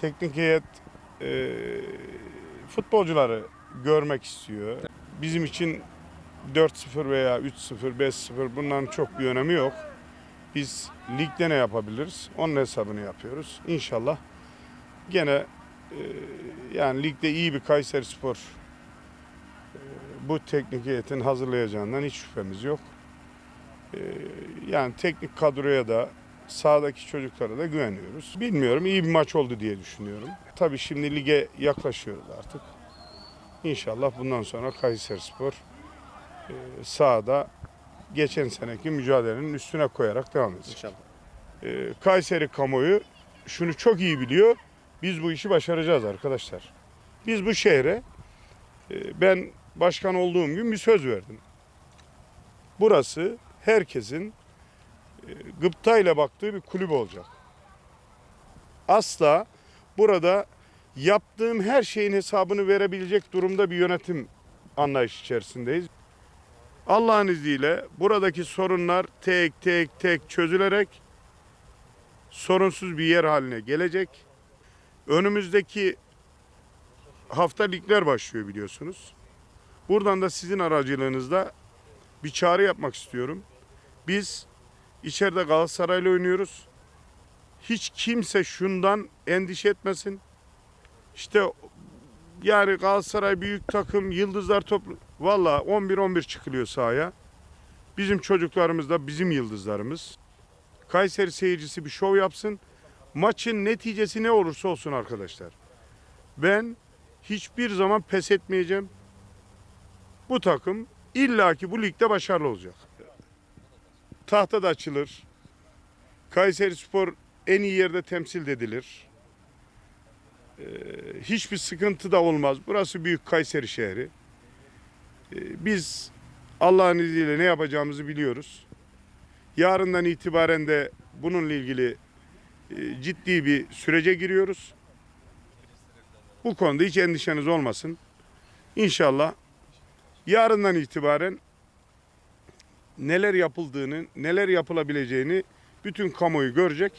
Teknik heyet e, futbolcuları görmek istiyor. Bizim için 4-0 veya 3-0, 5-0 bunların çok bir önemi yok. Biz ligde ne yapabiliriz? Onun hesabını yapıyoruz. İnşallah gene e, yani ligde iyi bir Kayseri Spor e, bu teknik heyetin hazırlayacağından hiç şüphemiz yok. E, yani teknik kadroya da sahadaki çocuklara da güveniyoruz. Bilmiyorum iyi bir maç oldu diye düşünüyorum. Tabii şimdi lige yaklaşıyoruz artık. İnşallah bundan sonra Kayseri Spor e, sahada geçen seneki mücadelenin üstüne koyarak devam edecek. İnşallah. E, Kayseri kamuoyu şunu çok iyi biliyor. Biz bu işi başaracağız arkadaşlar. Biz bu şehre e, ben başkan olduğum gün bir söz verdim. Burası herkesin e, gıptayla baktığı bir kulüp olacak. Asla burada yaptığım her şeyin hesabını verebilecek durumda bir yönetim anlayış içerisindeyiz. Allah'ın izniyle buradaki sorunlar tek tek tek çözülerek sorunsuz bir yer haline gelecek. Önümüzdeki hafta ligler başlıyor biliyorsunuz. Buradan da sizin aracılığınızda bir çağrı yapmak istiyorum. Biz içeride Galatasaray'la oynuyoruz. Hiç kimse şundan endişe etmesin. İşte yani Galatasaray büyük takım, yıldızlar toplu. Valla 11-11 çıkılıyor sahaya. Bizim çocuklarımız da bizim yıldızlarımız. Kayseri seyircisi bir şov yapsın. Maçın neticesi ne olursa olsun arkadaşlar. Ben hiçbir zaman pes etmeyeceğim. Bu takım illaki bu ligde başarılı olacak. Tahta da açılır. Kayseri Spor en iyi yerde temsil edilir. Ee, hiçbir sıkıntı da olmaz. Burası büyük Kayseri şehri. Ee, biz Allah'ın izniyle ne yapacağımızı biliyoruz. Yarından itibaren de bununla ilgili e, ciddi bir sürece giriyoruz. Bu konuda hiç endişeniz olmasın. İnşallah yarından itibaren neler yapıldığını, neler yapılabileceğini bütün kamuoyu görecek.